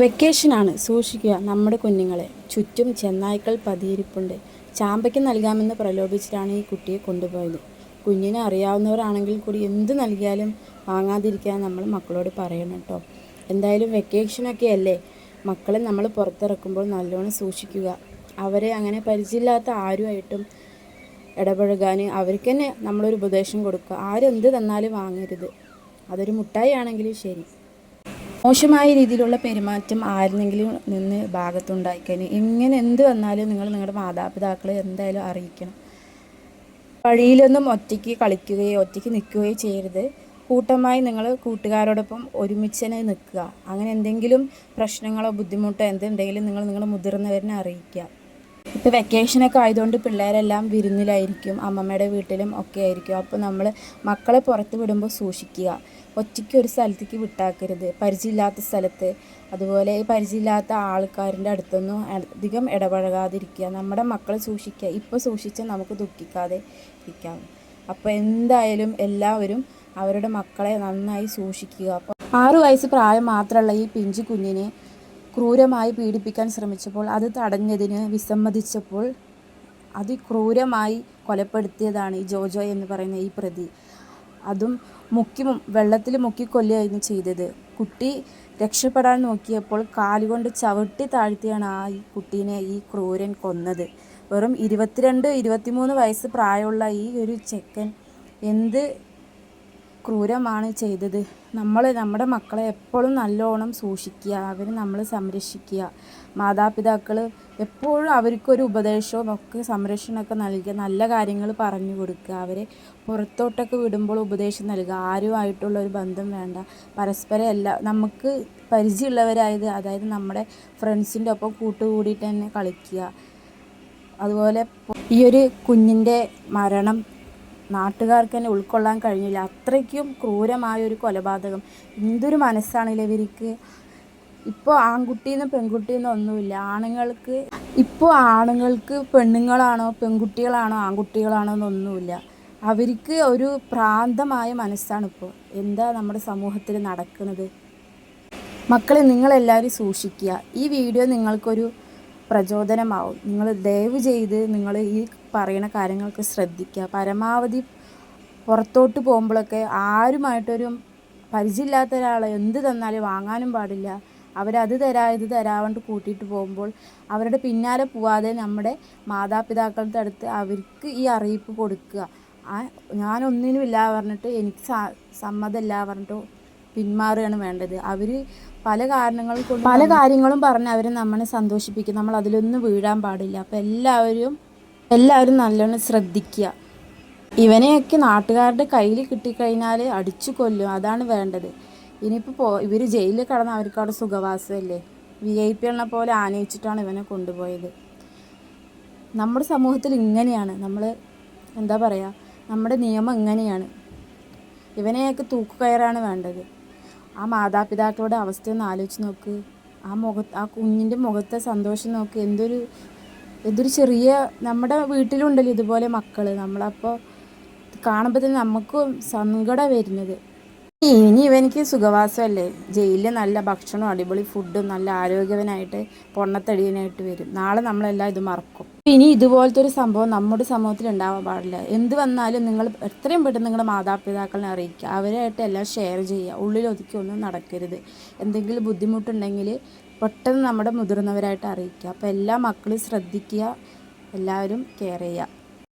വെക്കേഷനാണ്. സൂക്ഷിക്കുക. നമ്മുടെ കുഞ്ഞുങ്ങളെ. ചുറ്റും ചെന്നായ്ക്കൾ പതിയിരിപ്പുണ്ട്. ചാമ്പയ്ക്ക് നൽകാമെന്ന് പ്രലോഭിച്ചിട്ടാണ് ഈ കുട്ടിയെ കൊണ്ടുപോയത്. കുഞ്ഞിനെ അറിയാവുന്നവരാണെങ്കിൽ കൂടി എന്ത് നൽകിയാലും വാങ്ങാതിരിക്കാൻ നമ്മൾ മക്കളോട് പറയണം കേട്ടോ എന്തായാലും വെക്കേഷനൊക്കെ അല്ലേ? മക്കളെ നമ്മൾ പുറത്തിറക്കുമ്പോൾ നല്ലോണം സൂക്ഷിക്കുക. അവരെ അങ്ങനെ പരിചയമില്ലാത്ത ആരുമായിട്ടും ഇടപഴകാൻ അവർക്ക് തന്നെ നമ്മളൊരു ഉപദേശം കൊടുക്കുക. ആരെന്ത് തന്നാലും വാങ്ങരുത്. അതൊരു മുട്ടായി ആണെങ്കിലും ശരി. മോശമായ രീതിയിലുള്ള പെരുമാറ്റം ആരുന്നെങ്കിലും നിന്ന് ഭാഗത്തുണ്ടായിക്കഴിഞ്ഞാൽ ഇങ്ങനെ എന്ത് വന്നാലും നിങ്ങൾ നിങ്ങളുടെ മാതാപിതാക്കളെ എന്തായാലും അറിയിക്കണം. വഴിയിലൊന്നും ഒറ്റയ്ക്ക് കളിക്കുകയോ ഒറ്റയ്ക്ക് നിൽക്കുകയോ ചെയ്യരുത്. കൂട്ടമായി നിങ്ങൾ കൂട്ടുകാരോടൊപ്പം ഒരുമിച്ച് തന്നെ നിൽക്കുക. അങ്ങനെ എന്തെങ്കിലും പ്രശ്നങ്ങളോ ബുദ്ധിമുട്ടോ എന്തുണ്ടെങ്കിലും നിങ്ങൾ നിങ്ങളുടെ മുതിർന്നവരെ അറിയിക്കുക. ഇപ്പോൾ വെക്കേഷനൊക്കെ ആയതുകൊണ്ട് പിള്ളേരെല്ലാം വിരുന്നിലായിരിക്കും അമ്മമ്മയുടെ വീട്ടിലും ഒക്കെ ആയിരിക്കും. അപ്പോൾ നമ്മൾ മക്കളെ പുറത്ത് വിടുമ്പോൾ സൂക്ഷിക്കുക. ഒറ്റയ്ക്ക് ഒരു സ്ഥലത്തേക്ക് വിട്ടാക്കരുത്. പരിചയമില്ലാത്ത സ്ഥലത്ത്. അതുപോലെ പരിചയമില്ലാത്ത ആൾക്കാരിന്റെ അടുത്തൊന്നും അധികം ഇടപഴകാതിരിക്കുക. നമ്മുടെ മക്കളെ സൂക്ഷിക്കുക. ഇപ്പോൾ സൂക്ഷിച്ചാൽ നമുക്ക് ദുഃഖിക്കാതെ ഇരിക്കാം. അപ്പോൾ എന്തായാലും എല്ലാവരും അവരുടെ മക്കളെ നന്നായി സൂക്ഷിക്കുക. അപ്പോൾ ആറു വയസ്സ് പ്രായം മാത്രമുള്ള ഈ പിഞ്ചു കുഞ്ഞിനെ ക്രൂരമായി പീഡിപ്പിക്കാൻ ശ്രമിച്ചപ്പോൾ അത് തടഞ്ഞതിന് വിസമ്മതിച്ചപ്പോൾ അതിക്രൂരമായി കൊലപ്പെടുത്തിയതാണ് ഈ ജോജോ എന്ന് പറയുന്ന ഈ പ്രതി. അതും മുക്കി വെള്ളത്തിൽ മുക്കി കൊല്ലുകയായിരുന്നു ചെയ്തത്. കുട്ടി രക്ഷപ്പെടാൻ നോക്കിയപ്പോൾ കാലുകൊണ്ട് ചവിട്ടി താഴ്ത്തിയാണ് ആ ഈ കുട്ടീനെ ഈ ക്രൂരൻ കൊന്നത്. വെറും ഇരുപത്തിരണ്ട് ഇരുപത്തിമൂന്ന് വയസ്സ് പ്രായമുള്ള ഈ ഒരു ചെക്കൻ എന്ത് ക്രൂരമാണ് ചെയ്തത്. നമ്മൾ നമ്മുടെ മക്കളെ എപ്പോഴും നല്ലോണം സൂക്ഷിക്കുക അവർ നമ്മൾ സംരക്ഷിക്കുക. മാതാപിതാക്കൾ എപ്പോഴും അവർക്കൊരു ഉപദേശവും ഒക്കെ സംരക്ഷണമൊക്കെ നൽകുക നല്ല കാര്യങ്ങൾ പറഞ്ഞു കൊടുക്കുക. അവരെ പുറത്തോട്ടൊക്കെ വിടുമ്പോൾ ഉപദേശം നൽകുക. ആരുമായിട്ടുള്ള ഒരു ബന്ധം വേണ്ട. പരസ്പരം എല്ലാ നമുക്ക് പരിചയമുള്ളവരായത് അതായത് നമ്മുടെ ഫ്രണ്ട്സിന്റെ ഒപ്പം കൂട്ടുകൂടിയിട്ട് തന്നെ കളിക്കുക. അതുപോലെ ഈ ഒരു കുഞ്ഞിന്റെ മരണം നാട്ടുകാർക്ക് തന്നെ ഉൾക്കൊള്ളാൻ കഴിഞ്ഞില്ല. അത്രയ്ക്കും ക്രൂരമായ ഒരു കൊലപാതകം. എന്തൊരു മനസ്സാണല്ലേ ഇവർക്ക്? ഇപ്പോൾ ആൺകുട്ടിയെന്നും പെൺകുട്ടിയെന്നും ഒന്നുമില്ല. ആണുങ്ങൾക്ക് ഇപ്പോൾ ആണുങ്ങൾക്ക് പെണ്ണുങ്ങളാണോ പെൺകുട്ടികളാണോ ആൺകുട്ടികളാണോ എന്നൊന്നുമില്ല അവർക്ക് ഒരു പ്രാന്തമായ മനസ്സാണ് ഇപ്പോൾ എന്താ നമ്മുടെ സമൂഹത്തിൽ നടക്കുന്നത്? മക്കളെ നിങ്ങളെല്ലാവരും സൂക്ഷിക്കുക. ഈ വീഡിയോ നിങ്ങൾക്കൊരു പ്രചോദനമാവും. നിങ്ങൾ ദയവ് ചെയ്ത് നിങ്ങൾ ഈ പറയുന്ന കാര്യങ്ങൾക്ക് ശ്രദ്ധിക്കുക. പരമാവധി പുറത്തോട്ട് പോകുമ്പോഴൊക്കെ ആരുമായിട്ടൊരു പരിചയമില്ലാത്ത ഒരാളെ എന്ത് തന്നാലും വാങ്ങാനും പാടില്ല. അവരത് തരാ ഇത് തരാവണ്ട് കൂട്ടിയിട്ട് പോകുമ്പോൾ അവരുടെ പിന്നാലെ പോവാതെ നമ്മുടെ മാതാപിതാക്കളുടെ അടുത്ത് അവർക്ക് ഈ അറിയിപ്പ് കൊടുക്കുക. ഞാനൊന്നിനുമില്ല പറഞ്ഞിട്ട് എനിക്ക് സമ്മതമല്ല പറഞ്ഞിട്ട് പിന്മാറുകയാണ് വേണ്ടത്. അവർ പല കാരണങ്ങൾ കൊണ്ട് പല കാര്യങ്ങളും പറഞ്ഞ് അവർ നമ്മളെ സന്തോഷിപ്പിക്കും. നമ്മൾ അതിലൊന്നും വീഴാൻ പാടില്ല. അപ്പോൾ എല്ലാവരും എല്ലാവരും നല്ലോണം ശ്രദ്ധിക്കുക. ഇവനെയൊക്കെ നാട്ടുകാരുടെ കയ്യിൽ കിട്ടിക്കഴിഞ്ഞാൽ അടിച്ചു കൊല്ലും. അതാണ് വേണ്ടത്. ഇനിയിപ്പോൾ പോ ഇവർ ജയിലിൽ കടന്ന് അവർക്ക് അവിടെ സുഖവാസമല്ലേ? വി ഐ പി എണ്ണ പോലെ ആനയിച്ചിട്ടാണ് ഇവനെ കൊണ്ടുപോയത്. നമ്മുടെ സമൂഹത്തിൽ ഇങ്ങനെയാണ്. നമ്മൾ എന്താ പറയുക നമ്മുടെ നിയമം ഇങ്ങനെയാണ്. ഇവനെയൊക്കെ തൂക്കുകയറാണ് വേണ്ടത്. ആ മാതാപിതാക്കളുടെ അവസ്ഥ ഒന്ന് ആലോചിച്ച് നോക്ക്. ആ മുഖ ആ കുഞ്ഞിന്റെ മുഖത്തെ സന്തോഷം നോക്ക്. എന്തൊരു എന്തൊരു ചെറിയ നമ്മുടെ വീട്ടിലുണ്ടല്ലോ ഇതുപോലെ മക്കൾ നമ്മളപ്പോൾ കാണുമ്പോൾ തന്നെ നമുക്കും സങ്കടം വരുന്നത്. ഇനി ഇവനിക്ക് സുഖവാസമല്ലേ? ജയിലിൽ നല്ല ഭക്ഷണവും അടിപൊളി ഫുഡും നല്ല ആരോഗ്യവനായിട്ട് പൊണ്ണത്തടിയനായിട്ട് വരും. നാളെ നമ്മളെല്ലാം ഇത് മറക്കും. ഇനി ഇതുപോലത്തെ ഒരു സംഭവം നമ്മുടെ സമൂഹത്തിൽ ഉണ്ടാവാൻ പാടില്ല. എന്ത് വന്നാലും നിങ്ങൾ എത്രയും പെട്ടെന്ന് നിങ്ങളുടെ മാതാപിതാക്കളെ അറിയിക്കുക. അവരായിട്ട് എല്ലാം ഷെയർ ചെയ്യുക. ഉള്ളിലൊതുക്കി ഒന്നും നടക്കരുത്. എന്തെങ്കിലും ബുദ്ധിമുട്ടുണ്ടെങ്കിൽ പെട്ടെന്ന് നമ്മുടെ മുതിർന്നവരായിട്ട് അറിയിക്കുക. അപ്പോൾ എല്ലാ മക്കളും ശ്രദ്ധിക്കുക. എല്ലാവരും കെയർ ചെയ്യുക.